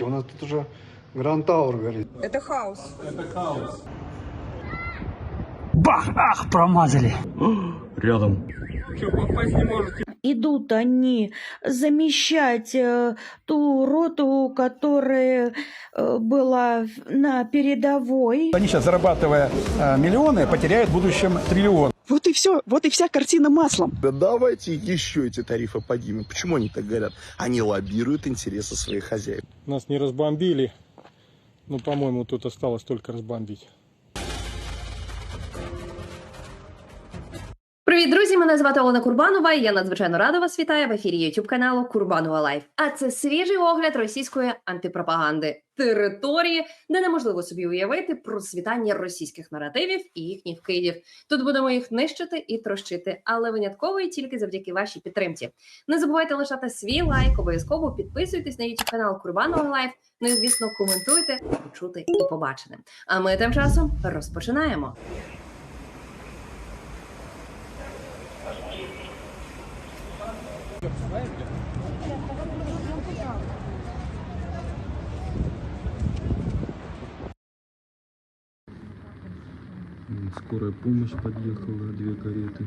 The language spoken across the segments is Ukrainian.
У нас тут уже Гранд Тауэр горит. Это хаос. Бах! Ах, промазали. Рядом. идут они замещать э, ту роту, которая э, была на передовой. Они сейчас, зарабатывая э, миллионы, потеряют в будущем триллион. Вот и все. Вот и вся картина маслом. Да давайте еще эти тарифы поднимем. Почему они так говорят? Они лоббируют интересы своих хозяев. Нас не разбомбили. Ну, по-моему, тут осталось только разбомбить. Привіт, друзі! Мене звати Олена Курбанова. і Я надзвичайно рада вас вітаю в ефірі youtube каналу Курбанова Лайф. А це свіжий огляд російської антипропаганди території, де неможливо собі уявити процвітання російських наративів і їхніх вкидів. Тут будемо їх нищити і трощити, але винятково і тільки завдяки вашій підтримці. Не забувайте лишати свій лайк, обов'язково підписуйтесь на youtube канал Курбанова Лайф. Ну і звісно, коментуйте, почути і побачене. А ми тим часом розпочинаємо. Скорая помощь подъехала, две кареты.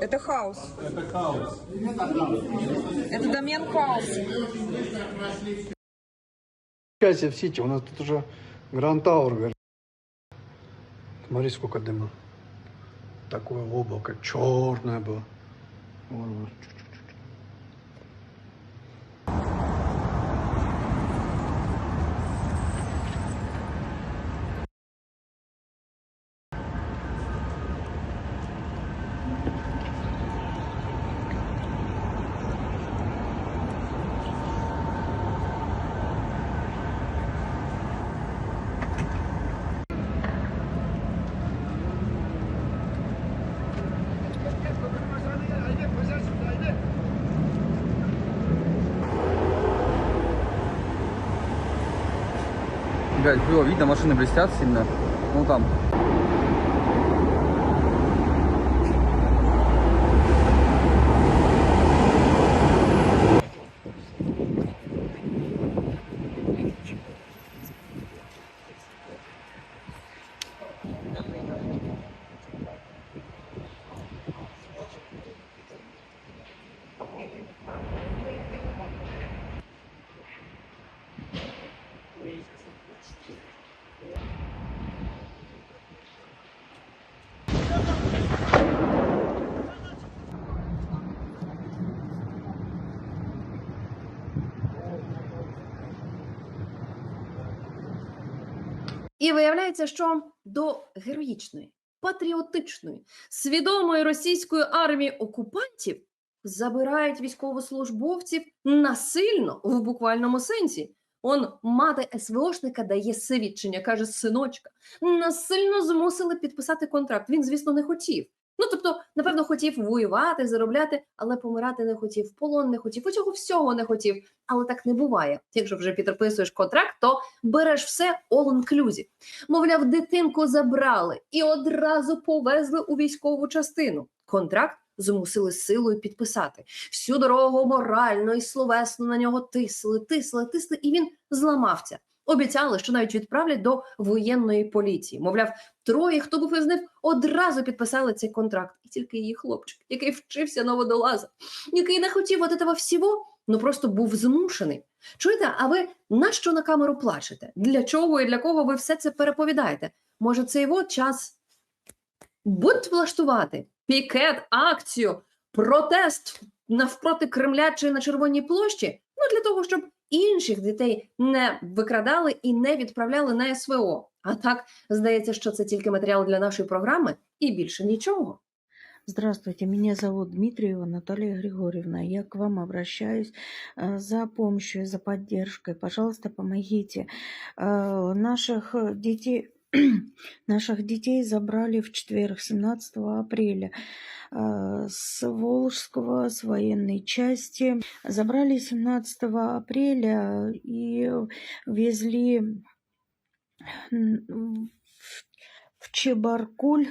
Это хаос. Это хаос. Это домен хаоса. Включайся в сети, у нас тут уже Гранд Тауэр. Смотри, сколько дыма. Такое облако черное было. Вон оно. Блядь, видно, машины блестят сильно. Ну там. І виявляється, що до героїчної, патріотичної, свідомої російської армії окупантів забирають військовослужбовців насильно в буквальному сенсі. Он мати СВОшника дає свідчення, каже синочка. Насильно змусили підписати контракт. Він, звісно, не хотів. Ну тобто, напевно, хотів воювати, заробляти, але помирати не хотів, полон не хотів, усього всього не хотів. Але так не буває. Якщо вже підписуєш контракт, то береш все all inclusive. Мовляв, дитинку забрали і одразу повезли у військову частину. Контракт змусили силою підписати. Всю дорогу морально і словесно на нього тисли, тисли, тисли, і він зламався. Обіцяли, що навіть відправлять до воєнної поліції. Мовляв, троє, хто був із них, одразу підписали цей контракт. І тільки її хлопчик, який вчився на водолаза, який не хотів от этого всього, ну просто був змушений. Чуєте, а ви на що на камеру плачете? Для чого і для кого ви все це переповідаєте? Може, це його час будь влаштувати пікет, акцію, протест навпроти Кремля чи на Червоній площі? Ну для того, щоб інших дітей не викрадали і не відправляли на СВО. А так здається, що це тільки матеріал для нашої програми і більше нічого. Здравствуйте, меня зовут Дмитриева Наталья Григорьевна. Я к вам обращаюсь э, за помощью, за поддержкой. Пожалуйста, помогите. Э, Наших э, детей, наших детей забрали в четверг, 17 апреля, э, с Волжского, с военной части. Забрали 17 апреля и везли в Чебаркуль,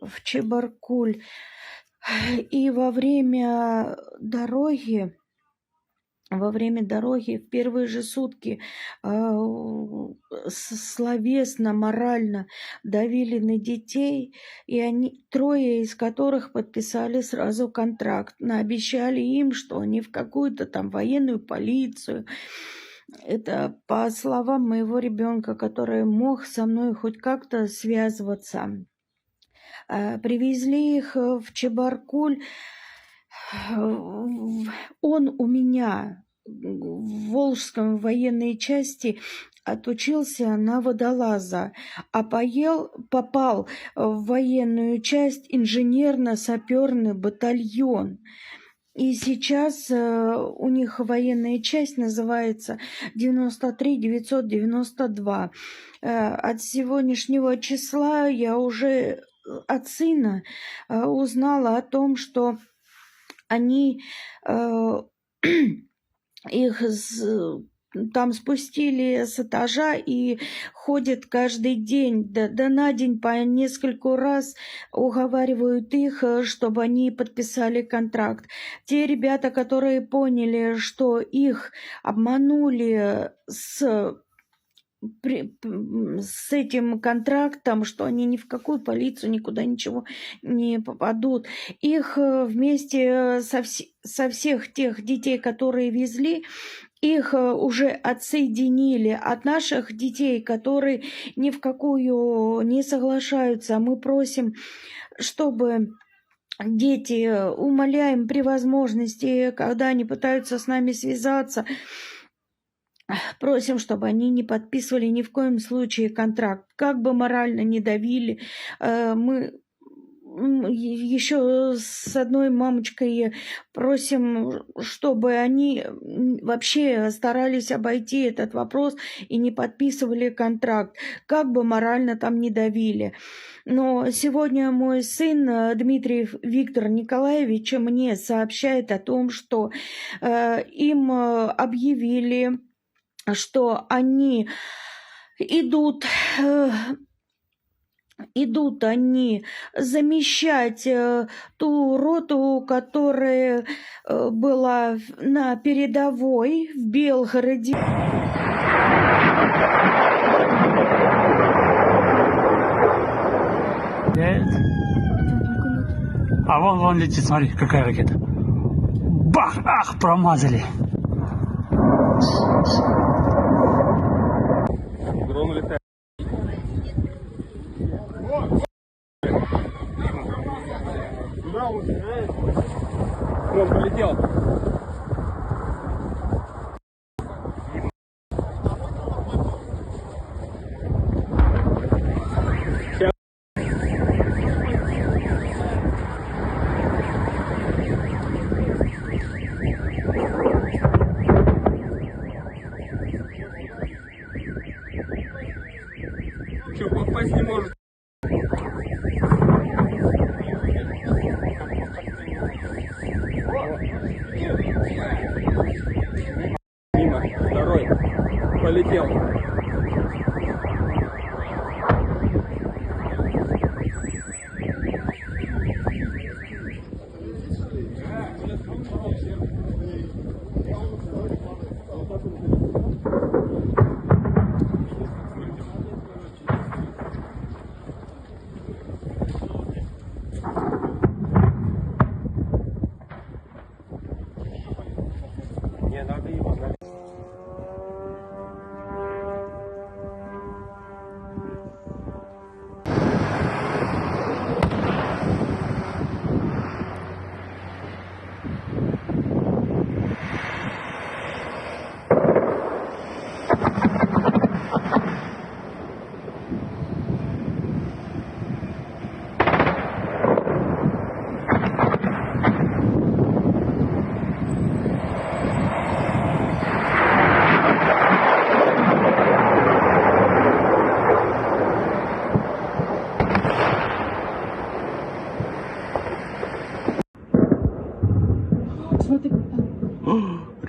в Чебаркуль. И во время дороги, во время дороги в первые же сутки с- словесно, морально давили на детей, и они, трое из которых подписали сразу контракт, наобещали им, что они в какую-то там военную полицию. Это по словам моего ребенка, который мог со мной хоть как-то связываться. Э, Привезли их э, в Чебаркуль. Э, Он у меня в Волжском военной части отучился на водолаза, а поел, попал в военную часть инженерно-саперный батальон. И сейчас э, у них военная часть называется 93-992. Э, от сегодняшнего числа я уже от сына э, узнала о том, что они э, их там спустили с этажа и ходят каждый день, да, да на день по нескольку раз уговаривают их, э, чтобы они подписали контракт. Те ребята, которые поняли, что их обманули с при- с этим контрактом, что они ни в какую полицию, никуда ничего не попадут. Их э, вместе со, вс- со всех тех детей, которые везли, их э, уже отсоединили от наших детей, которые ни в какую не соглашаются. Мы просим, чтобы дети, э, умоляем при возможности, когда они пытаются с нами связаться, Просим, чтобы они не подписывали ни в коем случае контракт. Как бы морально не давили, э, мы еще с одной мамочкой просим, чтобы они вообще старались обойти этот вопрос и не подписывали контракт, как бы морально там не давили. Но сегодня мой сын э, Дмитриев Виктор Николаевич мне сообщает о том, что э, им э, объявили что они идут, э, идут они замещать э, ту роту, которая э, была на передовой в Белгороде. А вон, вон летит, смотри, какая ракета. Бах! Ах, промазали.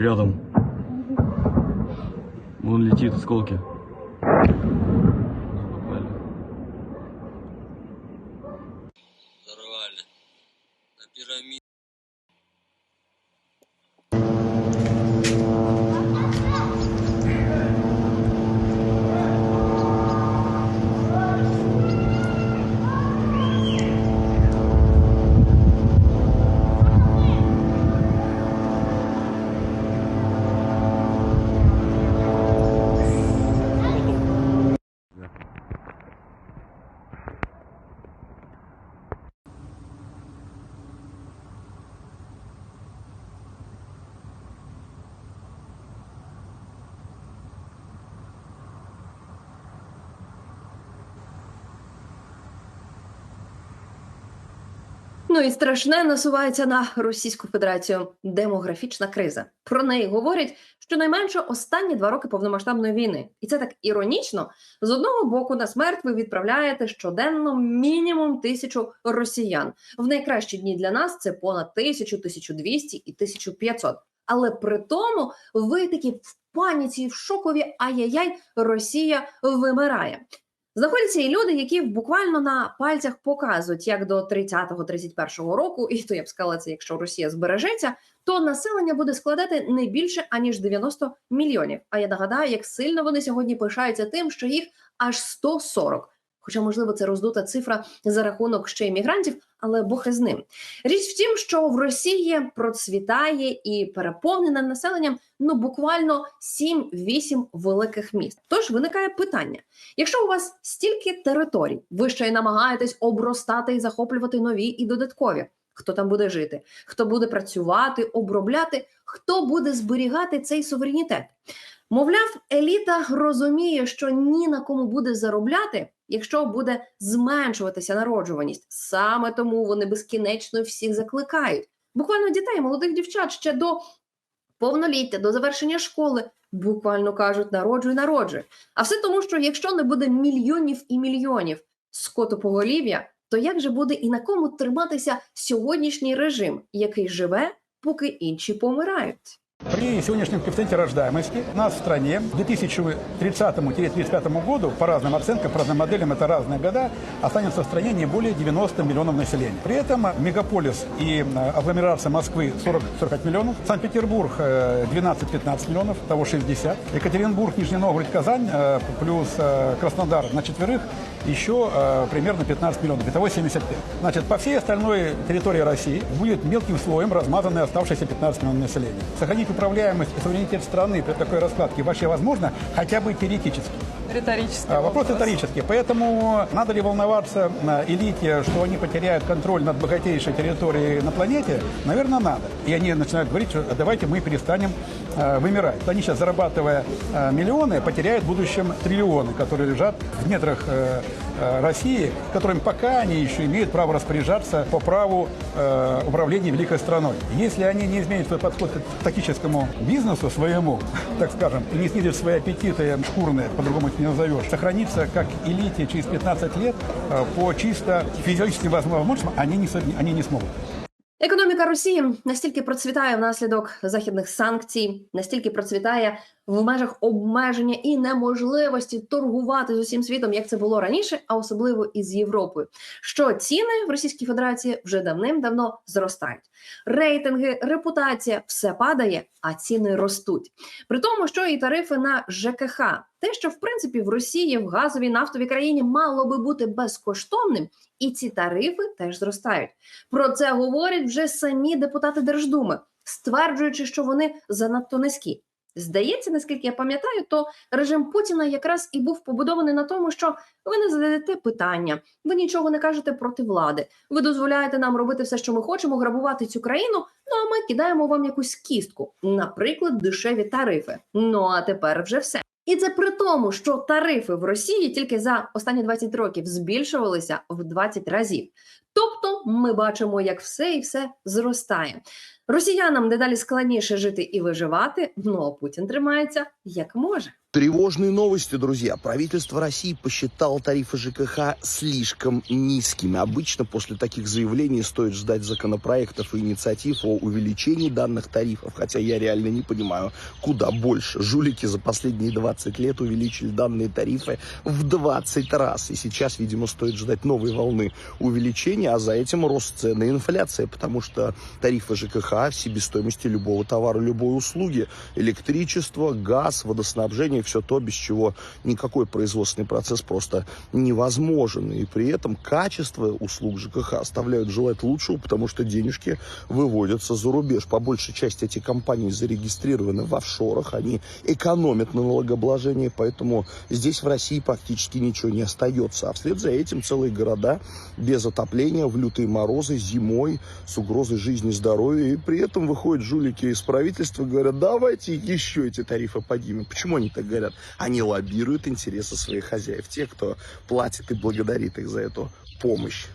Рядом. Вон летит осколки. Ну і страшне насувається на Російську Федерацію демографічна криза. Про неї говорять щонайменше останні два роки повномасштабної війни, і це так іронічно. З одного боку, на смерть ви відправляєте щоденно мінімум тисячу росіян. В найкращі дні для нас це понад тисячу, 1200 і 1500. Але при тому ви такі в паніці, в шокові ай-яй-яй, Росія вимирає. Знаходяться і люди, які буквально на пальцях показують, як до 30-31 року, і то я б сказала, це якщо Росія збережеться, то населення буде складати не більше аніж 90 мільйонів. А я нагадаю, як сильно вони сьогодні пишаються тим, що їх аж 140. Хоча, можливо, це роздута цифра за рахунок ще іммігрантів, але Бог із ним. Річ в тім, що в Росії процвітає і переповнене населенням ну буквально 7-8 великих міст. Тож виникає питання: якщо у вас стільки територій, ви ще й намагаєтесь обростати і захоплювати нові і додаткові. Хто там буде жити, хто буде працювати, обробляти, хто буде зберігати цей суверенітет? Мовляв, еліта розуміє, що ні на кому буде заробляти, якщо буде зменшуватися народжуваність. Саме тому вони безкінечно всіх закликають. Буквально дітей, молодих дівчат ще до повноліття, до завершення школи, буквально кажуть, народжуй, народжуй. А все тому, що якщо не буде мільйонів і мільйонів скотопоголів'я, то як же буде і на кому триматися сьогоднішній режим, який живе, поки інші помирають? При сегодняшнем коэффициенте рождаемости у нас в стране к 2030-2035 году, по разным оценкам, по разным моделям, это разные года, останется в стране не более 90 миллионов населения. При этом мегаполис и э, агломерация Москвы 40-45 миллионов, Санкт-Петербург э, 12-15 миллионов, того 60, Екатеринбург, Нижний Новгород, Казань э, плюс э, Краснодар на четверых еще э, примерно 15 миллионов, итого 75. Значит, по всей остальной территории России будет мелким слоем размазаны оставшиеся 15 миллионов населения. Сохранить управляемость и суверенитет страны при такой раскладке вообще возможно, хотя бы теоретически. Риторический А, Вопрос риторический. Поэтому надо ли волноваться на элите, что они потеряют контроль над богатейшей территорией на планете? Наверное, надо. И они начинают говорить, что «А давайте мы перестанем э, вымирать. Они сейчас, зарабатывая э, миллионы, потеряют в будущем триллионы, которые лежат в недрах э, э, России, которыми пока они еще имеют право распоряжаться по праву э, управления великой страной. Если они не изменят свой подход к тактическому бизнесу своему, так скажем, и не снизят свои аппетиты шкурные, по-другому их не назовешь, сохраниться как элите через 15 лет э, по чисто физическим возможностям они не, они не смогут. Економіка Росії настільки процвітає внаслідок західних санкцій, настільки процвітає в межах обмеження і неможливості торгувати з усім світом, як це було раніше, а особливо із Європою. Що ціни в Російській Федерації вже давним-давно зростають. Рейтинги, репутація все падає, а ціни ростуть. При тому, що і тарифи на ЖКХ, те, що в принципі в Росії в газовій нафтовій країні мало би бути безкоштовним, і ці тарифи теж зростають. Про це говорять вже самі депутати Держдуми, стверджуючи, що вони занадто низькі. Здається, наскільки я пам'ятаю, то режим Путіна якраз і був побудований на тому, що ви не задаєте питання, ви нічого не кажете проти влади. Ви дозволяєте нам робити все, що ми хочемо, грабувати цю країну. Ну а ми кидаємо вам якусь кістку, наприклад, дешеві тарифи. Ну а тепер вже все. І це при тому, що тарифи в Росії тільки за останні 20 років збільшувалися в 20 разів. Тобто ми бачимо, як все і все зростає. Росіянам дедалі складніше жити і виживати, ну а Путін тримається як може. Тревожные новости, друзья. Правительство России посчитало тарифы ЖКХ слишком низкими. Обычно после таких заявлений стоит ждать законопроектов и инициатив о увеличении данных тарифов. Хотя я реально не понимаю, куда больше. Жулики за последние 20 лет увеличили данные тарифы в 20 раз. И сейчас, видимо, стоит ждать новой волны увеличения, а за этим рост цены и инфляция. Потому что тарифы ЖКХ в себестоимости любого товара, любой услуги, электричество, газ, водоснабжение, все то, без чего никакой производственный процесс просто невозможен. И при этом качество услуг ЖКХ оставляют желать лучшего, потому что денежки выводятся за рубеж. По большей части эти компании зарегистрированы в офшорах, они экономят на налогообложении, поэтому здесь в России практически ничего не остается. А вслед за этим целые города без отопления, в лютые морозы, зимой, с угрозой жизни и здоровья. И при этом выходят жулики из правительства и говорят, давайте еще эти тарифы поднимем. Почему они так говорят? Они лоббируют интересы своих хозяев, те, кто платит и благодарит их за эту помощь.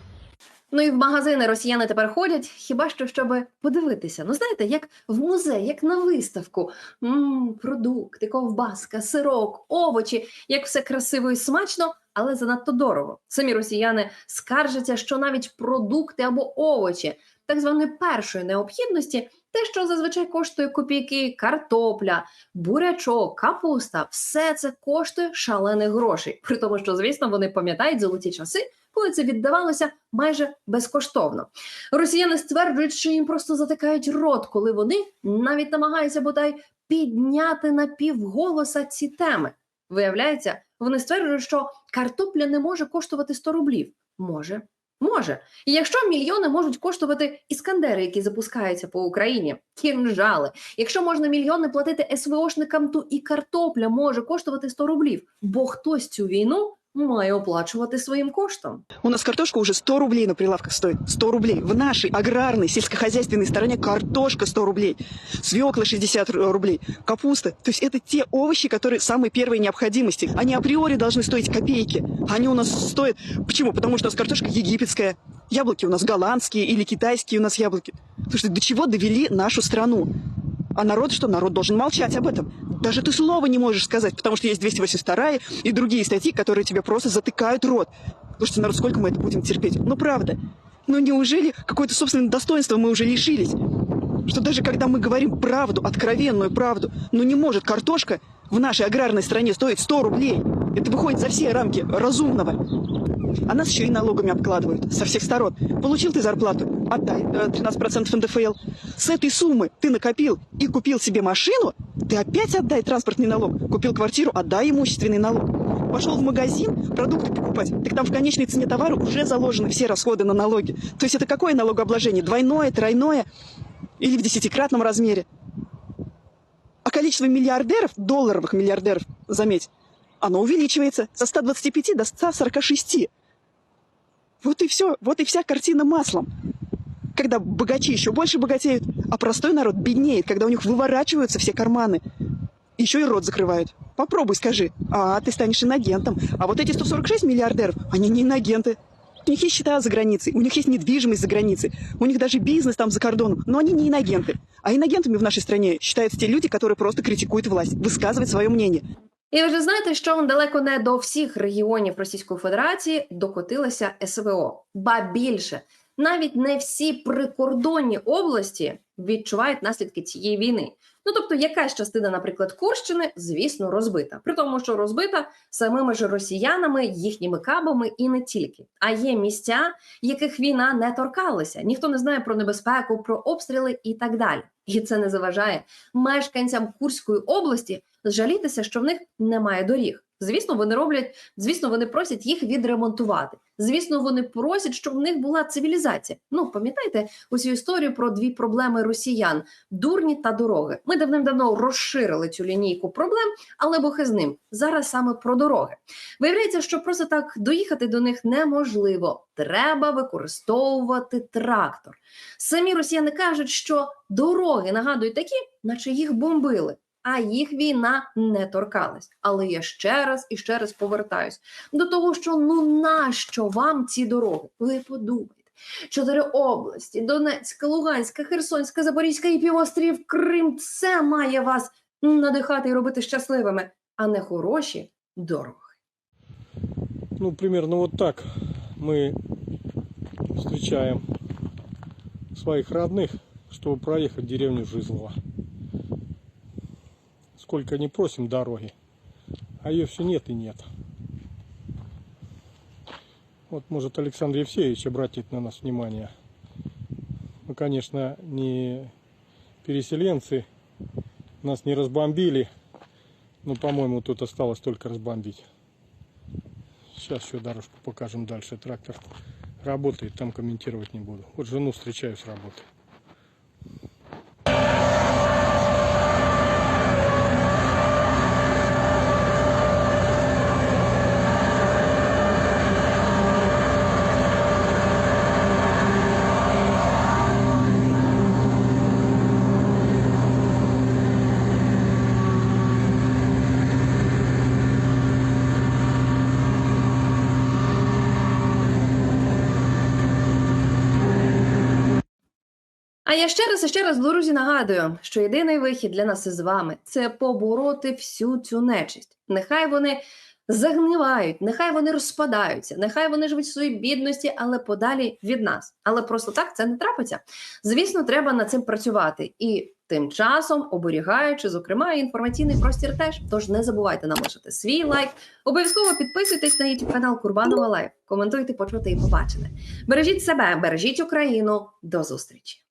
Ну і в магазини росіяни тепер ходять, хіба що щоб подивитися. Ну знаєте, як в музей, як на виставку. Мм, продукти, ковбаска, сирок, овочі, як все красиво і смачно, але занадто дорого. Самі росіяни скаржаться, що навіть продукти або овочі так званої першої необхідності, те, що зазвичай коштує копійки, картопля, бурячок, капуста, все це коштує шалених грошей. При тому, що, звісно, вони пам'ятають золоті часи, коли це віддавалося майже безкоштовно. Росіяни стверджують, що їм просто затикають рот, коли вони навіть намагаються бодай підняти на півголоса ці теми. Виявляється, вони стверджують, що картопля не може коштувати 100 рублів. Може, може. І якщо мільйони можуть коштувати іскандери, які запускаються по Україні, кінжали, якщо можна мільйони платити СВОшникам, то і картопля може коштувати 100 рублів, бо хтось цю війну має оплачувати своїм коштом. У нас картошка уже 100 рублей на прилавках стоит. 100 рублей. В нашей аграрной, сельскохозяйственной стороне картошка 100 рублей. Свекла 60 ру- рублей. Капуста. То есть это те овощи, которые самой первой необходимости. Они априори должны стоить копейки. Они у нас стоят... Почему? Потому что у нас картошка египетская. Яблоки у нас голландские или китайские у нас яблоки. Потому до чего довели нашу страну? А народ что? Народ должен молчать об этом. Даже ты слова не можешь сказать, потому что есть 282 и другие статьи, которые тебе просто затыкают рот. Что народ, сколько мы это будем терпеть? Ну, правда. Ну, неужели какое-то собственное достоинство мы уже лишились? Что даже когда мы говорим правду, откровенную правду, ну не может картошка в нашей аграрной стране стоить 100 рублей. Это выходит за все рамки разумного. А нас еще и налогами обкладывают со всех сторон. Получил ты зарплату, отдай э, 13% НДФЛ. С этой суммы ты накопил и купил себе машину, ты опять отдай транспортный налог. Купил квартиру, отдай имущественный налог. Пошел в магазин продукты покупать, так там в конечной цене товара уже заложены все расходы на налоги. То есть это какое налогообложение? Двойное, тройное или в десятикратном размере? А количество миллиардеров, долларовых миллиардеров, заметь, оно увеличивается со 125 до 146. Вот и все, вот и вся картина маслом. Когда богачи еще больше богатеют, а простой народ беднеет, когда у них выворачиваются все карманы. Еще и рот закрывают. Попробуй скажи, а ты станешь инагентом. А вот эти 146 миллиардеров, они не инагенты. У них есть счета за границей, у них есть недвижимость за границей, у них даже бизнес там за кордоном, но они не инагенты. А инагентами в нашей стране считаются те люди, которые просто критикуют власть, высказывают свое мнение. І ви вже знаєте, що далеко не до всіх регіонів Російської Федерації докотилося СВО. Ба більше, навіть не всі прикордонні області відчувають наслідки цієї війни. Ну тобто, якась частина, наприклад, Курщини, звісно, розбита. При тому, що розбита самими ж росіянами, їхніми кабами і не тільки. А є місця, яких війна не торкалася. Ніхто не знає про небезпеку, про обстріли і так далі. І це не заважає мешканцям Курської області жалітися, що в них немає доріг. Звісно, вони роблять, звісно, вони просять їх відремонтувати. Звісно, вони просять, щоб в них була цивілізація. Ну, пам'ятаєте усю історію про дві проблеми росіян: дурні та дороги. Ми давним-давно розширили цю лінійку проблем, але бог із ним. Зараз саме про дороги. Виявляється, що просто так доїхати до них неможливо. Треба використовувати трактор. Самі росіяни кажуть, що дороги нагадують такі, наче їх бомбили А їх війна не торкалась. Але я ще раз і ще раз повертаюсь до того, що ну нащо вам ці дороги? Ви подумайте, Чотири області: Донецька, Луганська, Херсонська, Запорізька і півострів Крим. Це має вас надихати і робити щасливими, а не хороші дороги. Ну, примерно вот так мы встречаем своих родных, чтобы проехать в деревню Жизлова. Сколько не просим дороги, а ее все нет и нет. Вот может Александр Евсеевич обратит на нас внимание. Мы, конечно, не переселенцы, нас не разбомбили, но, по-моему, тут осталось только разбомбить. Сейчас еще дорожку покажем дальше. Трактор работает, там комментировать не буду. Вот жену встречаю с работы. Ще раз і ще раз, друзі, нагадую, що єдиний вихід для нас із вами це побороти всю цю нечисть. Нехай вони загнивають, нехай вони розпадаються, нехай вони живуть в своїй бідності, але подалі від нас. Але просто так це не трапиться. Звісно, треба над цим працювати і тим часом оберігаючи, зокрема, інформаційний простір теж. Тож не забувайте нам лишити свій лайк. Обов'язково підписуйтесь на YouTube канал Курбанова Лайф. Коментуйте, почути і побачене. Бережіть себе, бережіть Україну. До зустрічі!